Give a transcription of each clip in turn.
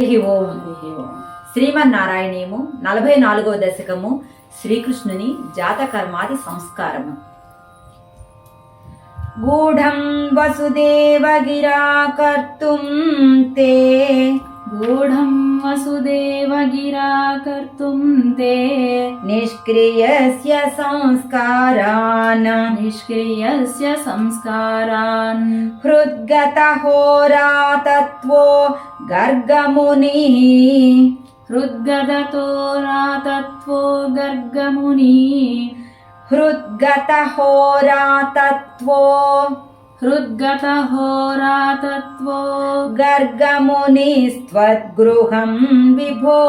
హరి ఓం నలభై నాలుగవ దశకము శ్రీకృష్ణుని జాతకర్మాది సంస్కారము. గూఢం వసుదేవగిరా కర్తుం తే गूढं वसुदेवगिरा कर्तुं ते निष्क्रियस्य संस्कारान् निष्क्रियस्य संस्कारान् हृद्गतहोरातत्त्वो गर्गमुनिः हृद्गततोरातत्त्वो गर्गमुनिः हृद्गतहोरातत्त्वो हृद्गतहोरातत्वो गर्गमुनिस्त्वद्गृहं विभो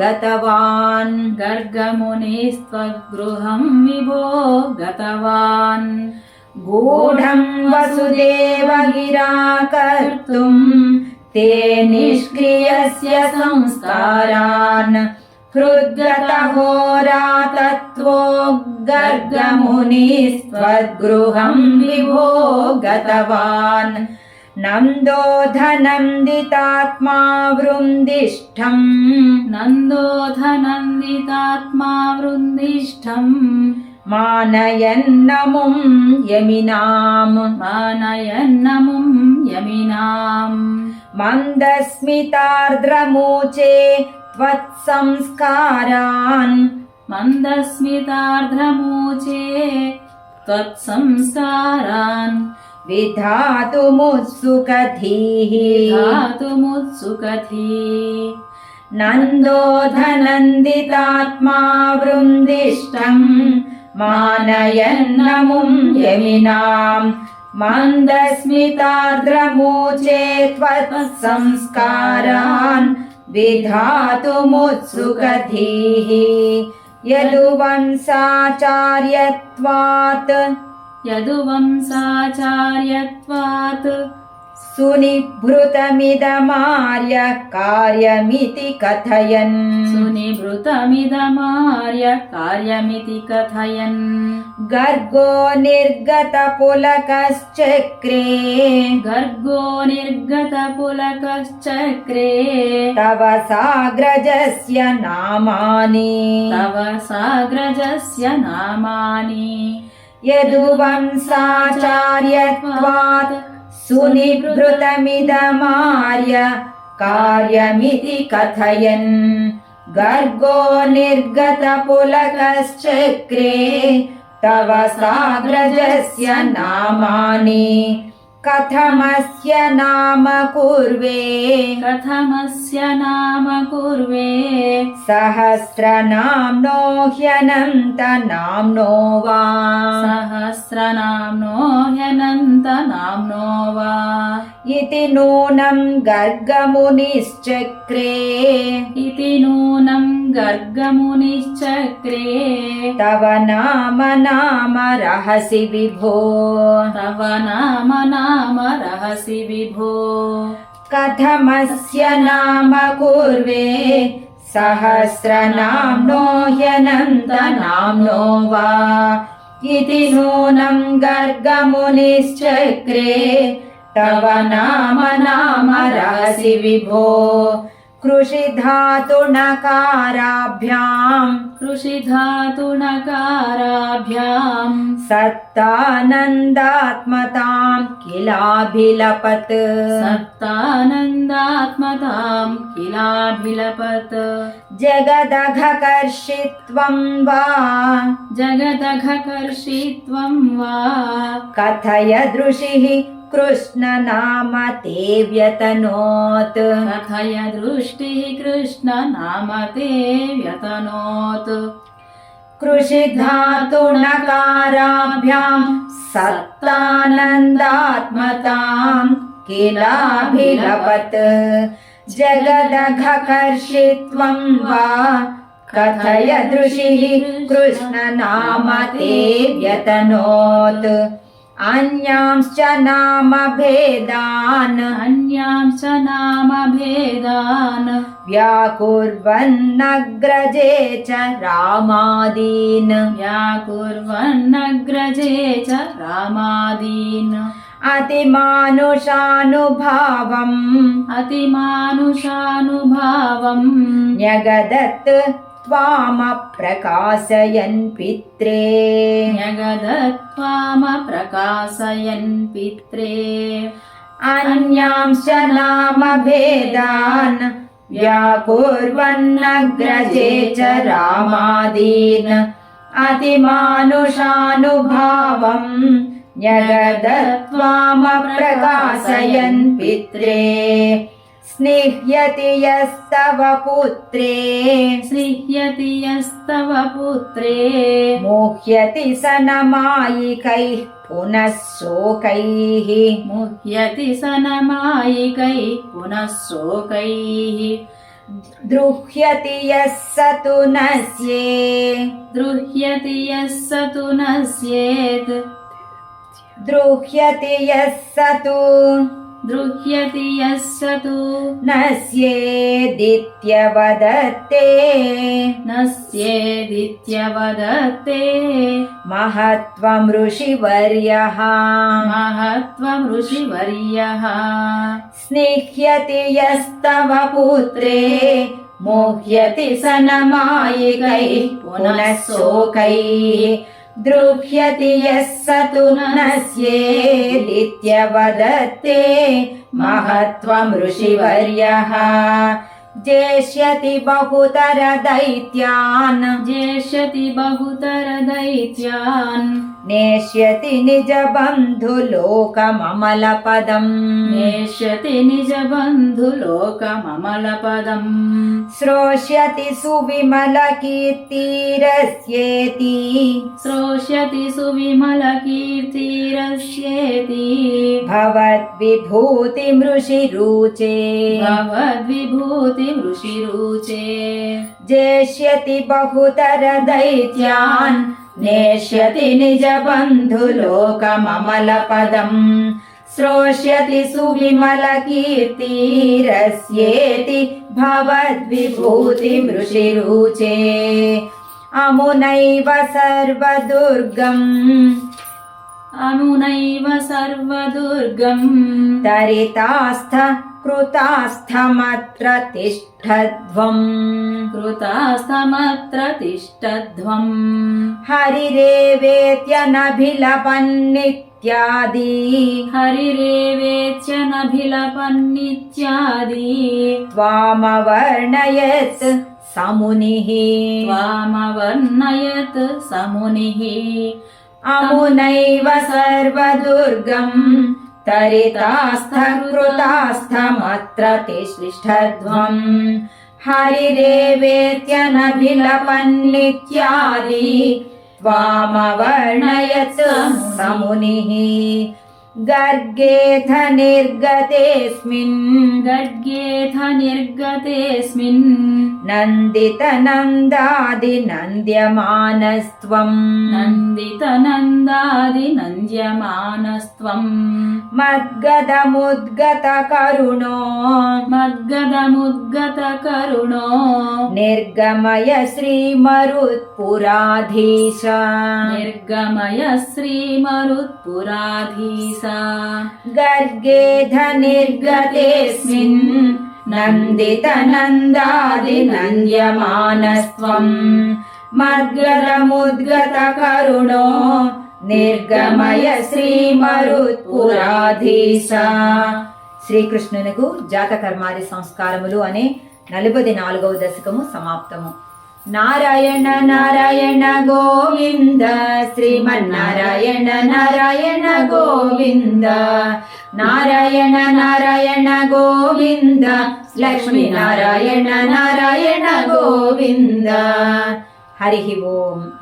गतवान् गर्गमुनिस्त्वद्गृहं विभो गतवान् गूढं वसुदेवगिरा कर्तुं ते निष्क्रियस्य संस्कारान् हृद्गतहोरातत्वो गर्गमुनिस्त्वद्गृहं विभो गतवान्। नन्दोधनन्दितात्मा वृन्दिष्ठम्। नन्दोधनन्दितात्मा वृन्दिष्ठम्। मानयन्नमुं यमिनाम्। मानयन्नमुं यमिनाम्। मन्दस्मितार्द्रमूचे त्वत्संस्कारान् मन्दस्मितार्धमूचे त्वत्संस्कारान् विधातुमुत्सुकधीः धातुमुत्सुकथी नन्दोधनन्दितात्मा वृन्दिष्टम् मानयन्नमुं यमिनाम् मन्दस्मितार्द्रमूचे त्वत्संस्कारान् विधातुमुत्सुकधीः यदुवंसाचार्यत्वात् यदुवंसाचार्यत्वात् सुनिभृतमिदमार्य कार्यमिति कथयन्। सुनिभृतमिदमार्य कार्यमिति कथयन्। गर्गो निर्गतपुलकश्चक्रे। गर्गो निर्गतपुलकश्चक्रे। तव साग्रजस्य नामानि। तव साग्रजस्य नामानि। यदुवंसाचार्यत्वात् सुनिभृतमिदमार्य कार्यमिति कथयन् गर्गो निर्गतपुलकश्चक्रे तव साग्रजस्य नामानि कथमस्य नाम कुर्वे कथमस्य नाम कुर्वे सहस्रनाम्नो ह्यनन्तनाम्नो वा सहस्रनाम्नो ह्यनन्तनाम्नो वा इति नूनं गर्गमुनिश्चक्रे इति नूनं गर्गमुनिश्चक्रे तव नाम नाम रहसि विभो तव नाम नाम रहसि विभो कथमस्य नाम कुर्वे सहस्रनाम्नो ह्यनन्तनाम्नो वा इति नूनं गर्गमुनिश्चक्रे तव नाम नाम रहसि विभो कृषिधातुणकाराभ्याम् कृषिधातुणकाराभ्याम् सत्तानन्दात्मतां किलाभिलपत्। सत्तानन्दात्मताम् किलाभिलपत्। जगदघकर्षित्वं वा। जगदघकर्षित्वं वा। कथय दृशिः कृष्णनाम ते व्यतनोत् कथय दृष्टिः कृष्ण नाम ते व्यतनोत् कृषिधातुणकाराभ्यां सत्तानन्दात्मतां किलाभिलपत् जगदघकर्षित्वं वा कथय दृशिः कृष्णनाम ते व्यतनोत् अन्यांश्च नामभेदान्। अन्यांश्च नामभेदान्। व्याकुर्वन्नग्रजे च रामादीन्। व्याकुर्वन्नग्रजे च रामादीन्। अतिमानुषानुभावम्। अतिमानुषानुभावम्। न्यगदत् त्वामप्रकाशयन् पित्रे। न्यगदत्वामप्रकाशयन् पित्रे। अन्यांश्च नामभेदान् व्याकुर्वन्नग्रजे च रामादीन्। अतिमानुषानुभावम् न्यगदत्वामप्रकाशयन् पित्रे स्निह्यति यस्तव पुत्रे स्निह्यति यस्तव पुत्रे मोह्यति स न मायिकैः पुनः शोकैः मुह्यति स न मायिकैः पुनः शोकैः द्रुह्यति यः स तु नस्ये द्रुह्यति यः स तु न स्येत् द्रुह्यति यः स तु द्रुह्यति यः स तु। नस्येदित्यवदत्ते। न स्येदित्यवदत्ते महत्त्वं ऋषिवर्यः महत्त्वं ऋषिवर्यः स्निह्यति यस्तव पुत्रे। मोह्यति स न मायिकैः पुनः शोकैः द्रुह्यति यः स तु नस्येदित्यवदत्ते महत्त्वं ऋषिवर्यः जेष्यति बहुतरदैत्यान् जेष्यति बहुतरदैत्यान् नेष्यति निजबन्धुलोकममलपदम्। नेष्यति निजबन्धुलोकममलपदम्। श्रोष्यति सुविमलकीर्तिरस्येति। श्रोष्यति सुविमलकीर्तिरस्येति। भवद्विभूतिमृषिरुचे। भवद्विभूतिमृषिरुचे। जेष्यति बहुतरदैत्यान् नेष्यति निजबन्धुलोकममलपदम् श्रोष्यति सुविमलकीर्तिरस्येति भवद्विभूतिमृषिरुचे अमुनैव सर्वदुर्गम् अमुनैव सर्वदुर्गम् तरितास्थ कृतास्थमत्र तिष्ठध्वम् कृतास्तमत्र तिष्ठध्वम् हरिरेवेत्यनभिलपन्नित्यादि हरिरेवेत्य नभिलपन्नित्यादि त्वामवर्णयत् समुनिः। त्वामवर्णयत् समुनिः। अमुनैव सर्वदुर्गम् तरितास्थकृतास्थमत्र तिष्ठध्वम् हरिरेवेत्यनभिलपन्नित्यादि त्वामवर्णयत् समुनिः गर्गेथ निर्गतेऽस्मिन् गड्गेथ निर्गतेऽस्मिन् नन्दितनन्दादिनन्द्यमानस्त्वम्। नन्दितनन्दादिनन्द्यमानस्त्वम्। मद्गदमुद्गतकरुणो। मद्गदमुद्गतकरुणो। निर्गमय श्रीमरुत्पुराधीश। निर्गमय श्रीमरुत्पुराधीश गर्गेध निर्गतेऽस्मिन् नन्दितनन्दादिनन्द्यमानस्त्वम् मद्गदमुद्गतकरुणो నిర్గమయ శ్రీమరుత్పురాధీశ శ్రీకృష్ణునకు జాతకర్మాది సంస్కారములు అనే నలుపది నాలుగవ దశకము సమాప్తము నారాయణ నారాయణ గోవింద శ్రీమన్నారాయణ నారాయణ గోవింద. నారాయణ నారాయణ గోవింద లక్ష్మీ నారాయణ నారాయణ గోవింద. హరి ఓం.